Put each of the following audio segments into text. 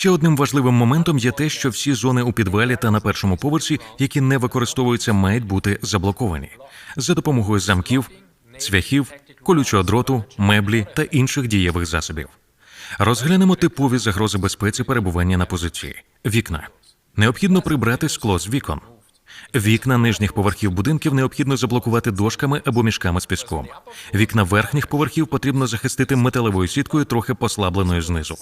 Ще одним важливим моментом є те, що всі зони у підвалі та на першому поверсі, які не використовуються, мають бути заблоковані за допомогою замків, цвяхів, колючого дроту, меблі та інших дієвих засобів. Розглянемо типові загрози безпеці перебування на позиції. Вікна. Необхідно прибрати скло з вікон. Вікна нижніх поверхів будинків необхідно заблокувати дошками або мішками з піском. Вікна верхніх поверхів потрібно захистити металевою сіткою, трохи послабленою знизу.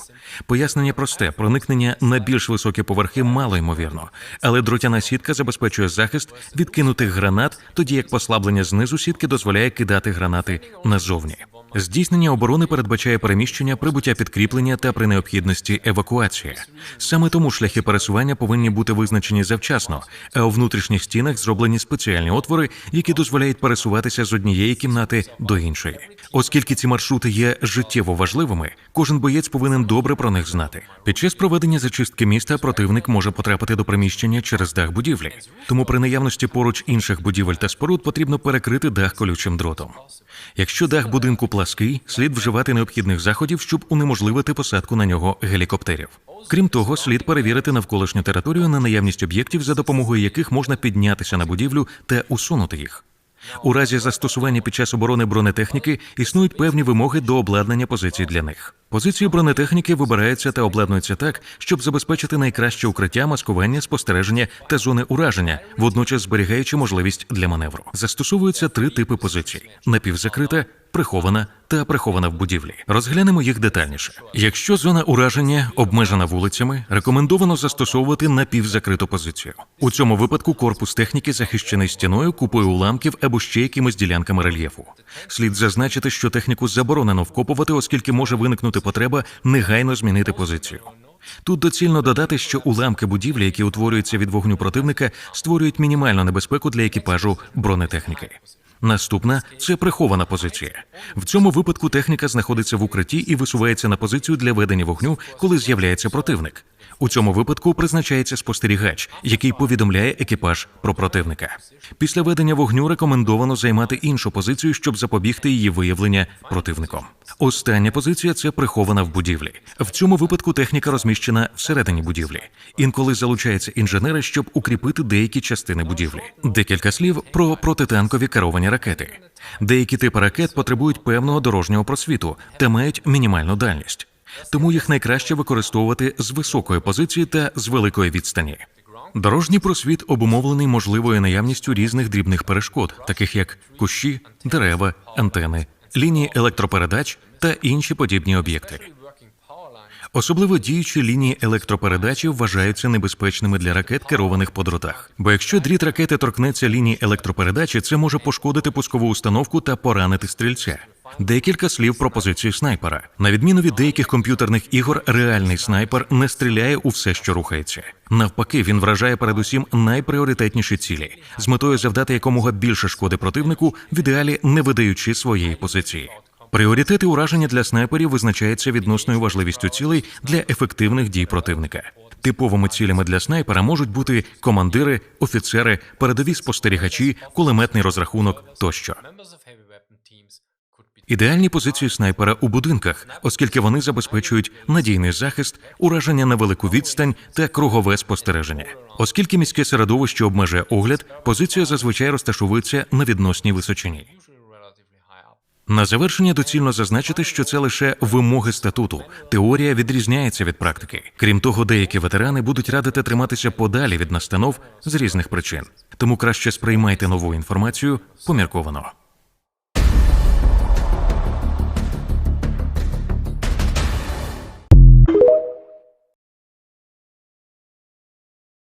Пояснення просте: проникнення на більш високі поверхи мало ймовірно, але дротяна сітка забезпечує захист від кинутих гранат, тоді як послаблення знизу сітки дозволяє кидати гранати назовні. Здійснення оборони передбачає переміщення, прибуття підкріплення та при необхідності евакуація. Саме тому шляхи пересування повинні бути визначені завчасно, а у внутрішніх стінах зроблені спеціальні отвори, які дозволяють пересуватися з однієї кімнати до іншої. Оскільки ці маршрути є життєво важливими, кожен боєць повинен добре про них знати. Під час проведення зачистки міста противник може потрапити до приміщення через дах будівлі. Тому при наявності поруч інших будівель та споруд потрібно перекрити дах колючим дротом. Якщо дах будинку плаский, слід вживати необхідних заходів, щоб унеможливити посадку на нього гелікоптерів. Крім того, слід перевірити навколишню територію на наявність об'єктів, за допомогою яких можна піднятися на будівлю та усунути їх. У разі застосування під час оборони бронетехніки існують певні вимоги до обладнання позицій для них. Позиції бронетехніки вибираються та обладнуються так, щоб забезпечити найкраще укриття, маскування, спостереження та зони ураження, водночас зберігаючи можливість для маневру. Застосовуються три типи позицій: напівзакрита, прихована та прихована в будівлі. Розглянемо їх детальніше. Якщо зона ураження обмежена вулицями, рекомендовано застосовувати напівзакриту позицію. У цьому випадку корпус техніки захищений стіною, купою уламків або ще якимись ділянками рельєфу. Слід зазначити, що техніку заборонено вкопувати, оскільки може виникнути потреба негайно змінити позицію. Тут доцільно додати, що уламки будівлі, які утворюються від вогню противника, створюють мінімальну небезпеку для екіпажу бронетехніки. Наступна це прихована позиція. В цьому випадку техніка знаходиться в укритті і висувається на позицію для ведення вогню, коли з'являється противник. У цьому випадку призначається спостерігач, який повідомляє екіпаж про противника. Після ведення вогню рекомендовано займати іншу позицію, щоб запобігти її виявлення противником. Остання позиція це прихована в будівлі. В цьому випадку техніка розміщена всередині будівлі. Інколи залучаються інженери, щоб укріпити деякі частини будівлі. Декілька слів про протитанкові керовані ракети. Деякі типи ракет потребують певного дорожнього просвіту та мають мінімальну дальність. Тому їх найкраще використовувати з високої позиції та з великої відстані. Дорожній просвіт обумовлений можливою наявністю різних дрібних перешкод, таких як кущі, дерева, антени, лінії електропередач та інші подібні об'єкти. Особливо діючі лінії електропередачі вважаються небезпечними для ракет, керованих по дротах. Бо якщо дріт ракети торкнеться лінії електропередачі, це може пошкодити пускову установку та поранити стрільця. Декілька слів про позицію снайпера. На відміну від деяких комп'ютерних ігор, реальний снайпер не стріляє у все, що рухається. Навпаки, він вражає передусім найпріоритетніші цілі з метою завдати якомога більше шкоди противнику, в ідеалі не видаючи своєї позиції. Пріоритети ураження для снайперів визначаються відносною важливістю цілей для ефективних дій противника. Типовими цілями для снайпера можуть бути командири, офіцери, передові спостерігачі, кулеметний розрахунок тощо. Ідеальні позиції снайпера у будинках, оскільки вони забезпечують надійний захист, ураження на велику відстань та кругове спостереження. Оскільки міське середовище обмежує огляд, позиція зазвичай розташовується на відносній височині. На завершення доцільно зазначити, що це лише вимоги статуту. Теорія відрізняється від практики. Крім того, деякі ветерани будуть радити триматися подалі від настанов з різних причин. Тому краще сприймайте нову інформацію помірковано.